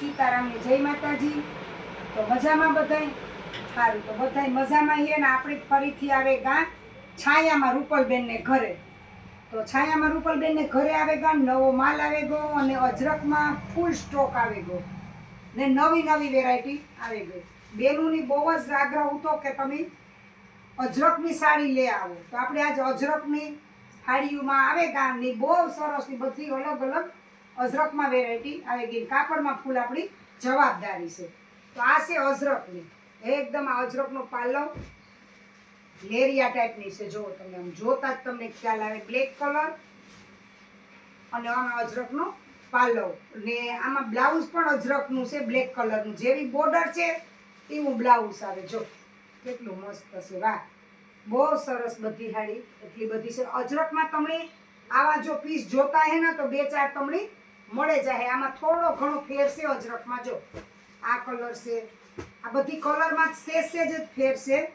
સીતારામની જય માતાજી. તો મજામાં બધાય? સારું તો બધાય મજામાં છીએ ને આપણે ફરીથી આવે ગા છાયામાં રૂપલબેનને ઘરે. તો છાયામાં રૂપલબેનને ઘરે આવે ગા, નવો માલ આવે ગયો અને અજરકમાં ફૂલ સ્ટોક આવે ગયો ને નવી નવી વેરાયટી આવી ગઈ બેનુની બહુ જ આગ્રહ હતો કે તમે અજરકની સાડી લે આવો. તો આપણે આજે અજરકની સાડીઓમાં આવે ગામની બહુ સરસની બધી અલગ અલગ અજરકમાં વેરાયટી આવી ગઈ કાપડમાં ફૂલ આપણી જવાબદારી છે. તો આ છે અજરકની એકદમ આ અજરકનો પાલવ લેરિયા ટાઈપની છે. જો તમે, આમ જોતા જ તમને ખ્યાલ આવે. બ્લેક કલર અને આમાં અજરકનો પાલવ. ને આમાં બ્લાઉઝ પણ અજરકનું છે, બ્લેક કલરનું. જેવી બોર્ડર છે, એવું બ્લાઉઝ આવે. જો, કેટલું મસ્ત છે. વાહ! બહુ સરસ બધી સાડી એટલી બધી છે. અજરકમાં તમને આવા જો પીસ જોતા હે ને, તો બે ચાર તમને મળે જાય. આમાં થોડો ઘણો ફેર છે અજરકમાં જો, આ કલર છે. આ બધી કલરમાં સેસે જ ફેર છે.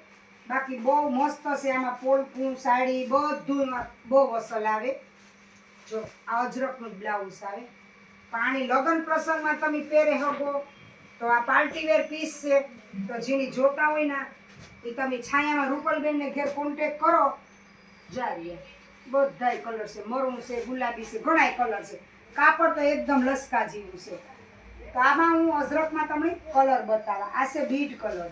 બાકી બહુ મસ્ત છે આમાં પોલકું, સાડી, બધું બહુ અસલ આવે. જો, આ અજરખનું બ્લાઉઝ આવે. પાણી લગ્ન પ્રસંગમાં તમે પહેરે શકો તો આ પાર્ટીવેર પીસ છે. તો જેની જોતા હોય ને, એ તમે છાયામાં રૂપલબેનને ઘેર કોન્ટેક કરો. જારીએ. બધાય કલર છે. મરૂન છે, ગુલાબી છે, ઘણાય કલર છે. કાપડ તો એકદમ લસકા જેવું છે. તો આમાં હું અજરકમાં તમને કલર બતાવા આ છે બીટ કલર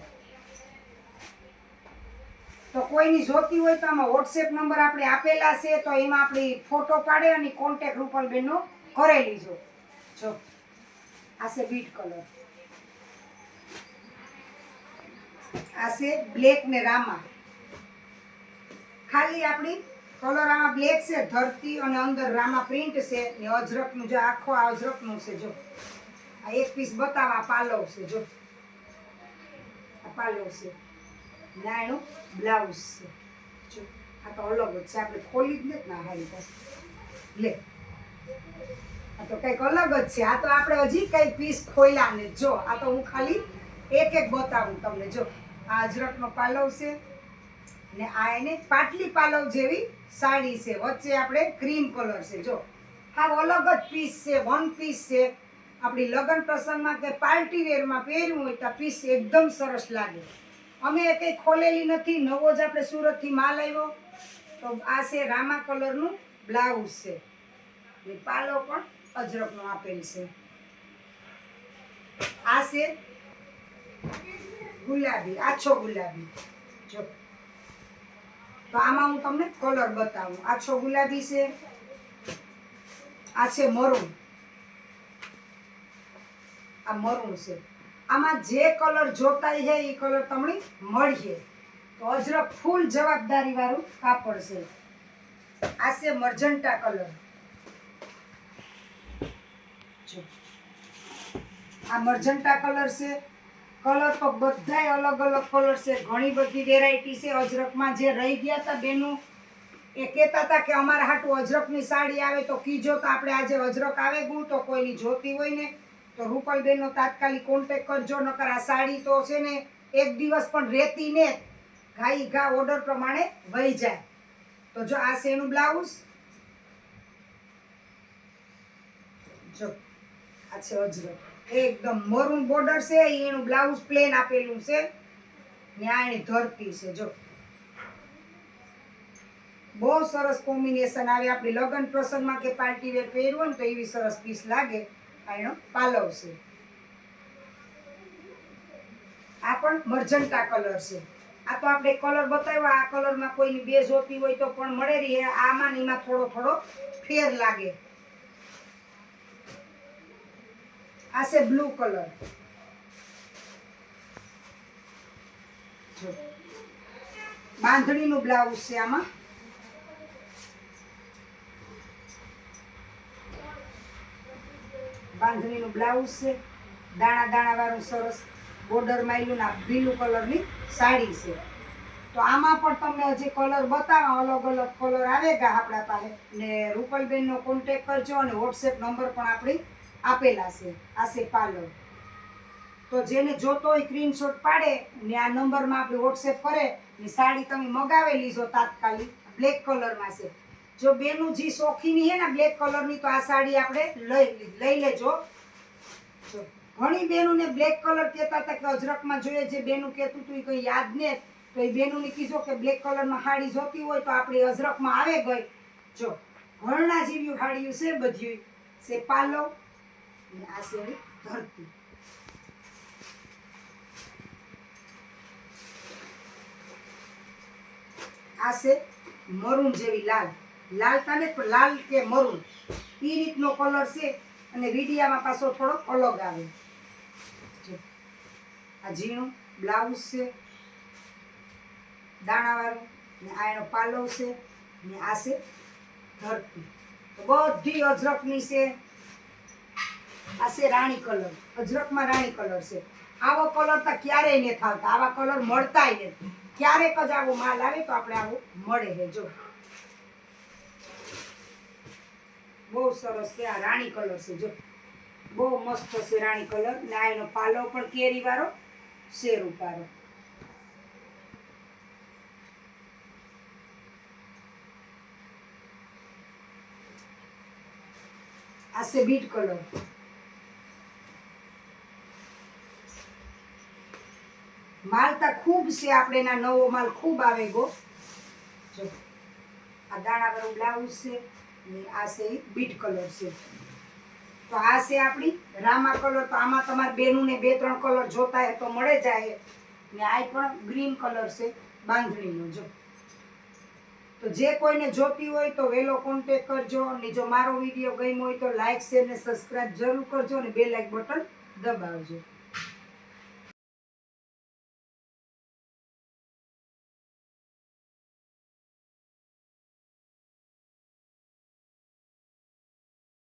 તો કોઈની જોતી હોય તો આમાં વોટ્સએપ નંબર આપણે આપેલા છે, તો એમાં આપણી ફોટો પાડે અને કોન્ટેક રૂપલબેનનો કરે લીજો જો. આ છે બીટ કલર આ છે બ્લેક ને રામા. ખાલી આપણી કલર આમાં બ્લેક છે, ધરતી અને અંદર રામા પ્રિન્ટ છે ને અજરકનું જો આખો આ અજરકનું છે, જો. આ એક પીસ બતાવા, આ પાલવ છે, જો. આ પાલવ છે. નાયણું બ્લાઉઝ છે, જો. આ તો અલગ જ છે, આપણે ખોલી જ નથી ના હારી પાસે. લે. આ તો કંઈક અલગ જ છે. આ તો આપણે હજી કંઈ પીસ ખોલ્યા ને જો. આ તો હું ખાલી એક એક બતાવું તમને, જો. આ અજરકનો પાલવ છે ને આ એને પાટલી પાલવ જેવી સાડી છે. વચ્ચે આપણે ક્રીમ કલર છે. જો હા અલગ જ પીસ છે. વન પીસ છે. આપણી લગ્ન પ્રસંગમાં કે પાર્ટી વેરમાં પહેરવું હોય તો પીસ એકદમ સરસ લાગે. અમે એ કંઈ ખોલેલી નથી. નવો જ આપણે સુરતથી માલ આવ્યો તો આ છે રામા કલરનું બ્લાઉઝ છે. ને પાલો પણ અજરકનો આપેલ છે. આ છે ગુલાબી. આછો ગુલાબી. જો. તો આમાં હું તમને કલર બતાવું. આછો ગુલાબી છે, આ છે મરૂન. આ મરૂન છે. આમાં જે કલર જોતા છે એ કલર તમને મળીએ તો અજરક ફૂલ જવાબદારી વાળું કાપડ છે. આ છે મર્જન્ટા કલર આ મર્જન્ટા કલર છે. કલર તો બધાય અલગ અલગ કલર છે. ઘણી બધી વેરાયટી છે. અજરકમાં જે રહી ગયા હતા બેનું, એ કહેતા હતા કે અમારા હાટું અજરકની સાડી આવે તો કીજો તો આપણે આજે અજરક આવે ગું તો કોઈની જોતી હોય ને. તો રૂપલબેનનો તાત્કાલિક કોન્ટેક કરજો, નકર આ સાડી તો છે ને એક દિવસ પણ રહેતી ને ઘાઈ ઘા ઓર્ડર પ્રમાણે વહી જાય. તો જો આ એનું બ્લાઉઝ જો, આ છે અજરક. એકદમ મરૂન બોર્ડર છે, એનું બ્લાઉઝ પ્લેન આપેલું છે. ને આ ધરતી છે, જો. બહુ સરસ કોમ્બિનેશન આવે. આપણે લગ્ન પ્રસંગમાં કે પાર્ટી વેર પહેરવું ને તો એવી સરસ પીસ લાગે. એનો પાલવ છે. આ પણ મર્જન્ટા કલર છે. આ તો આપણે કલર બતાવ્યો. આ કલરમાં કોઈની બે જોતી હોય તો પણ મળે રહી. આમાં ને એમાં થોડો થોડો ફેર લાગે. આ છે બ્લુ કલર. બાંધણીનું બ્લાઉઝ છે આમાં. બાંધણીનું બ્લાઉઝ છે. દાણા દાણા વાળું સરસ બોર્ડર માર્યું ના બ્લુ કલરની સાડી છે. તો આમાં પણ તમને હજી કલર બતાવો અલગ અલગ કલર આવે ગા આપણા પાસે. ને રૂપલબેનનો કોન્ટેક કરજો અને વોટ્સએપ નંબર પણ આપણી આપેલા છે, આ છે પાર્લર. તો જેને જોતો હોય સ્ક્રીનશોટ પાડે, ને આ નંબરમાં આપણે વોટ્સએપ કરે, ને સાડી તમે મગાવેલી છો તાત્કાલિક બ્લેક કલરમાં છે. જો બેનું જે શોખીની છે ને બ્લેક કલરની તો આ સાડી આપણે લઈ લઈ લેજો. જો, ઘણી બેનુને બ્લેક કલર કહેતા હતા કે અજરકમાં જોઈએ જે બેનું કહેતું હતું એ કંઈ યાદ ને, તો એ બેનુને કીધો કે બ્લેક કલરમાં સાડી જોતી હોય તો આપણી અજરકમાં આવે ગઈ. જો ઘરણા જેવી સાડીઓ છે બધી. છે પાલો અને આ છે હવે ધરતી. આ મરૂન જેવી લાલ. લાલ તાને લાલ કે મરૂન. એ રીતનો કલર છે અને વીડિયામાં પાછો થોડો અલગ આવે. આ ઝીણું, બ્લાઉઝ છે. દાણાવાળું ને આ એનો પાલવ છે ને આ છે ધરતી. તો બધી અજરકની છે. આ છે રાણી કલર. અજરકમાં રાણી કલર છે. આવો કલર તો ક્યારેય નહીં આવતા. આવા કલર મળતા નથી. ક્યારેક જ આવો માલ આવે તો આપણે આવો મળે છે. જો. બહુ સરસ છે આ રાણી કલર છે. જો. બહુ મસ્ત છે રાણી કલર. ને આ એનો પાલો પણ કેરી વાળો શેર ઉપાડો આ છે બીટ કલર. માલ તો ખૂબ છે આપણે એના નવો માલ ખૂબ આવે ગો. જો, આ દાણાવાળું બ્લાઉઝ છે ને આ છે બીટ કલર છે. તો આ છે આપણી રામા કલર. તો આમાં તમારે બેનું ને બે ત્રણ કલર જોતા હોય તો મળે જાય. ને આ પણ ગ્રીન કલર છે બાંધણીનો, જો. તો જે કોઈને જોતી હોય તો વહેલો કોન્ટેક કરજો અને જો મારો વીડિયો ગમ્યો હોય તો લાઇક શેર ને સબસ્ક્રાઈબ જરૂર કરજો અને બે લાઇક બટન દબાવજો.